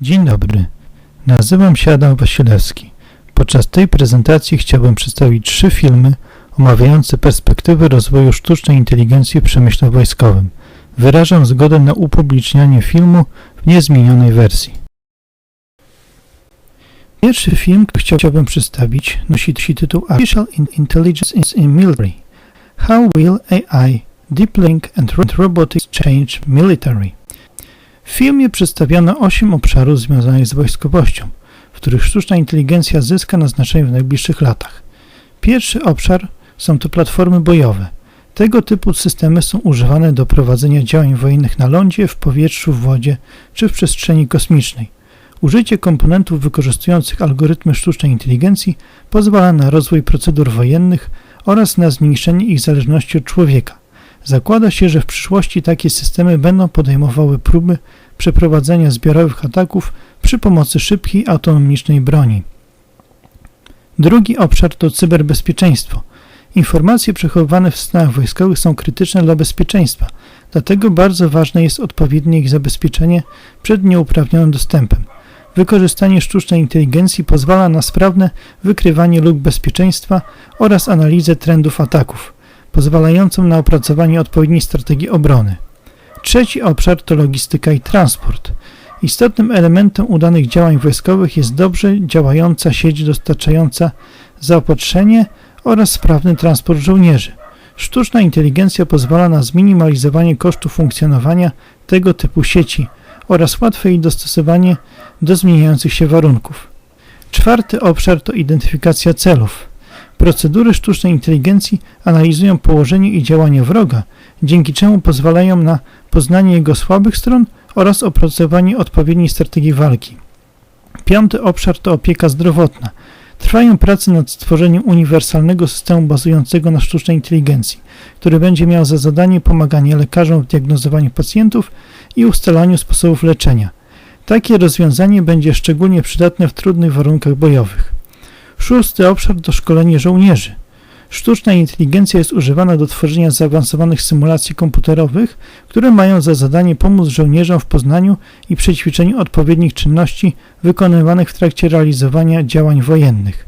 Dzień dobry. Nazywam się Adam Wasilewski. Podczas tej prezentacji chciałbym przedstawić trzy filmy omawiające perspektywy rozwoju sztucznej inteligencji w przemyśle wojskowym. Wyrażam zgodę na upublicznianie filmu w niezmienionej wersji. Pierwszy film, który chciałbym przedstawić, nosi tytuł Artificial Intelligence in Military. How will AI, Deep Link and Robotics Change Military? W filmie przedstawiono osiem obszarów związanych z wojskowością, w których sztuczna inteligencja zyska na znaczeniu w najbliższych latach. Pierwszy obszar są to platformy bojowe. Tego typu systemy są używane do prowadzenia działań wojennych na lądzie, w powietrzu, w wodzie czy w przestrzeni kosmicznej. Użycie komponentów wykorzystujących algorytmy sztucznej inteligencji pozwala na rozwój procedur wojennych oraz na zmniejszenie ich zależności od człowieka. Zakłada się, że w przyszłości takie systemy będą podejmowały próby przeprowadzenia zbiorowych ataków przy pomocy szybkiej, autonomicznej broni. Drugi obszar to cyberbezpieczeństwo. Informacje przechowywane w systemach wojskowych są krytyczne dla bezpieczeństwa, dlatego bardzo ważne jest odpowiednie ich zabezpieczenie przed nieuprawnionym dostępem. Wykorzystanie sztucznej inteligencji pozwala na sprawne wykrywanie luk bezpieczeństwa oraz analizę trendów ataków, pozwalającą na opracowanie odpowiedniej strategii obrony. Trzeci obszar to logistyka i transport. Istotnym elementem udanych działań wojskowych jest dobrze działająca sieć dostarczająca zaopatrzenie oraz sprawny transport żołnierzy. Sztuczna inteligencja pozwala na zminimalizowanie kosztów funkcjonowania tego typu sieci oraz łatwe jej dostosowanie do zmieniających się warunków. Czwarty obszar to identyfikacja celów. Procedury sztucznej inteligencji analizują położenie i działanie wroga, dzięki czemu pozwalają na poznanie jego słabych stron oraz opracowanie odpowiedniej strategii walki. Piąty obszar to opieka zdrowotna. Trwają prace nad stworzeniem uniwersalnego systemu bazującego na sztucznej inteligencji, który będzie miał za zadanie pomaganie lekarzom w diagnozowaniu pacjentów i ustalaniu sposobów leczenia. Takie rozwiązanie będzie szczególnie przydatne w trudnych warunkach bojowych. Szósty obszar to szkolenie żołnierzy. Sztuczna inteligencja jest używana do tworzenia zaawansowanych symulacji komputerowych, które mają za zadanie pomóc żołnierzom w poznaniu i przećwiczeniu odpowiednich czynności wykonywanych w trakcie realizowania działań wojennych.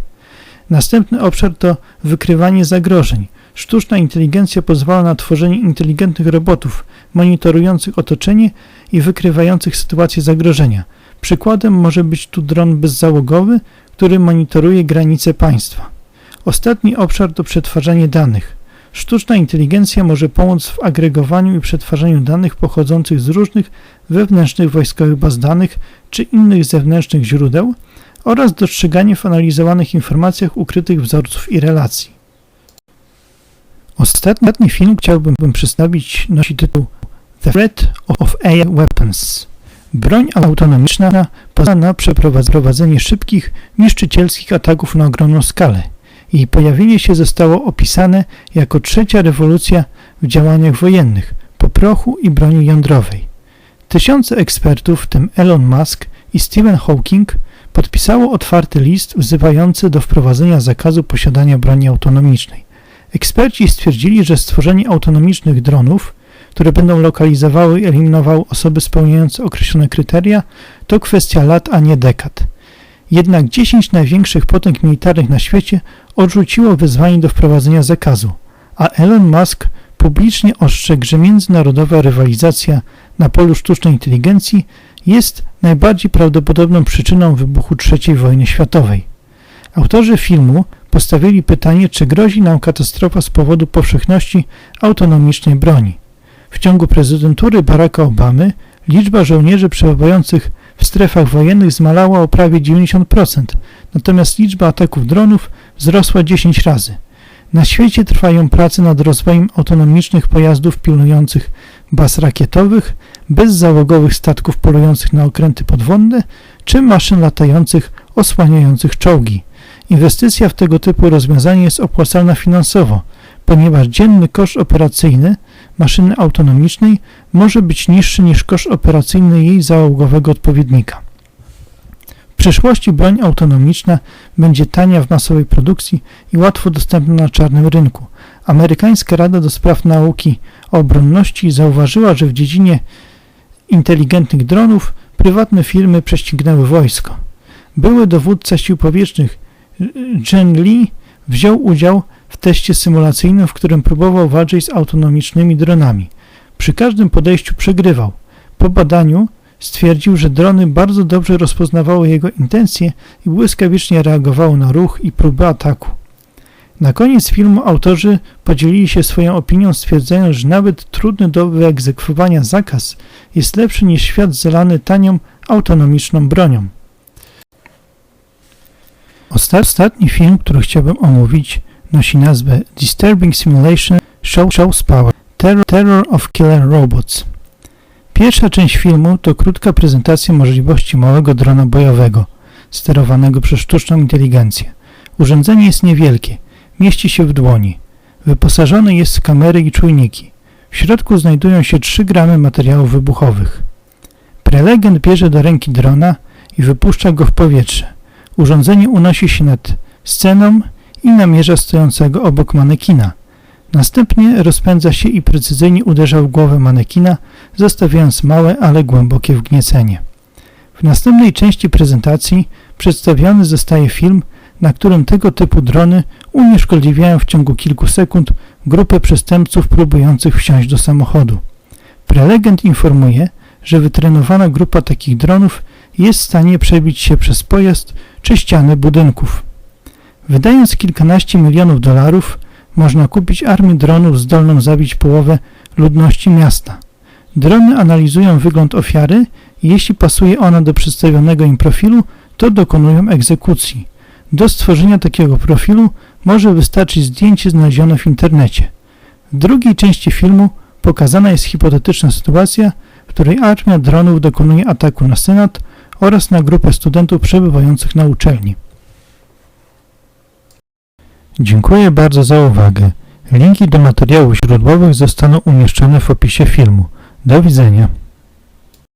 Następny obszar to wykrywanie zagrożeń. Sztuczna inteligencja pozwala na tworzenie inteligentnych robotów monitorujących otoczenie i wykrywających sytuacje zagrożenia. Przykładem może być tu dron bezzałogowy, który monitoruje granice państwa. Ostatni obszar to przetwarzanie danych. Sztuczna inteligencja może pomóc w agregowaniu i przetwarzaniu danych pochodzących z różnych wewnętrznych wojskowych baz danych czy innych zewnętrznych źródeł oraz dostrzeganie w analizowanych informacjach ukrytych wzorców i relacji. Ostatni film chciałbym przedstawić nosi tytuł The Threat of AI Weapons. Broń autonomiczna pozwala na przeprowadzenie szybkich, niszczycielskich ataków na ogromną skalę. Jej pojawienie się zostało opisane jako trzecia rewolucja w działaniach wojennych po prochu i broni jądrowej. Tysiące ekspertów, w tym Elon Musk i Stephen Hawking, podpisało otwarty list wzywający do wprowadzenia zakazu posiadania broni autonomicznej. Eksperci stwierdzili, że stworzenie autonomicznych dronów, które będą lokalizowały i eliminowały osoby spełniające określone kryteria, to kwestia lat, a nie dekad. Jednak 10 największych potęg militarnych na świecie odrzuciło wyzwanie do wprowadzenia zakazu, a Elon Musk publicznie ostrzegł, że międzynarodowa rywalizacja na polu sztucznej inteligencji jest najbardziej prawdopodobną przyczyną wybuchu III wojny światowej. Autorzy filmu postawili pytanie, czy grozi nam katastrofa z powodu powszechności autonomicznej broni. W ciągu prezydentury Baracka Obamy liczba żołnierzy przebywających w strefach wojennych zmalała o prawie 90%, natomiast liczba ataków dronów wzrosła 10 razy. Na świecie trwają prace nad rozwojem autonomicznych pojazdów pilnujących baz rakietowych, bezzałogowych statków polujących na okręty podwodne czy maszyn latających osłaniających czołgi. Inwestycja w tego typu rozwiązanie jest opłacalna finansowo, ponieważ dzienny koszt operacyjny maszyny autonomicznej może być niższy niż koszt operacyjny jej załogowego odpowiednika. W przyszłości broń autonomiczna będzie tania w masowej produkcji i łatwo dostępna na czarnym rynku. Amerykańska Rada do Spraw Nauki o Obronności zauważyła, że w dziedzinie inteligentnych dronów prywatne firmy prześcignęły wojsko. Były dowódca sił powietrznych Jen Lee wziął udział w teście symulacyjnym, w którym próbował walczyć z autonomicznymi dronami. Przy każdym podejściu przegrywał. Po badaniu stwierdził, że drony bardzo dobrze rozpoznawały jego intencje i błyskawicznie reagowały na ruch i próby ataku. Na koniec filmu autorzy podzielili się swoją opinią, stwierdzając, że nawet trudny do wyegzekwowania zakaz jest lepszy niż świat zalany tanią, autonomiczną bronią. Osta- Ostatni film, który chciałbym omówić, nosi nazwę Disturbing Simulation Show Shows Power Terror, Terror of Killer Robots. Pierwsza część filmu to krótka prezentacja możliwości małego drona bojowego, sterowanego przez sztuczną inteligencję. Urządzenie jest niewielkie, mieści się w dłoni. Wyposażony jest w kamery i czujniki. W środku znajdują się 3 gramy materiałów wybuchowych. Prelegent bierze do ręki drona i wypuszcza go w powietrze. Urządzenie unosi się nad sceną i namierza stojącego obok manekina. Następnie rozpędza się i precyzyjnie uderza w głowę manekina, zostawiając małe, ale głębokie wgniecenie. W następnej części prezentacji przedstawiony zostaje film, na którym tego typu drony unieszkodliwiają w ciągu kilku sekund grupę przestępców próbujących wsiąść do samochodu. Prelegent informuje, że wytrenowana grupa takich dronów jest w stanie przebić się przez pojazd czy ściany budynków. Wydając kilkanaście milionów dolarów, można kupić armię dronów zdolną zabić połowę ludności miasta. Drony analizują wygląd ofiary i jeśli pasuje ona do przedstawionego im profilu, to dokonują egzekucji. Do stworzenia takiego profilu może wystarczyć zdjęcie znalezione w internecie. W drugiej części filmu pokazana jest hipotetyczna sytuacja, w której armia dronów dokonuje ataku na Senat oraz na grupę studentów przebywających na uczelni. Dziękuję bardzo za uwagę. Linki do materiałów źródłowych zostaną umieszczone w opisie filmu. Do widzenia.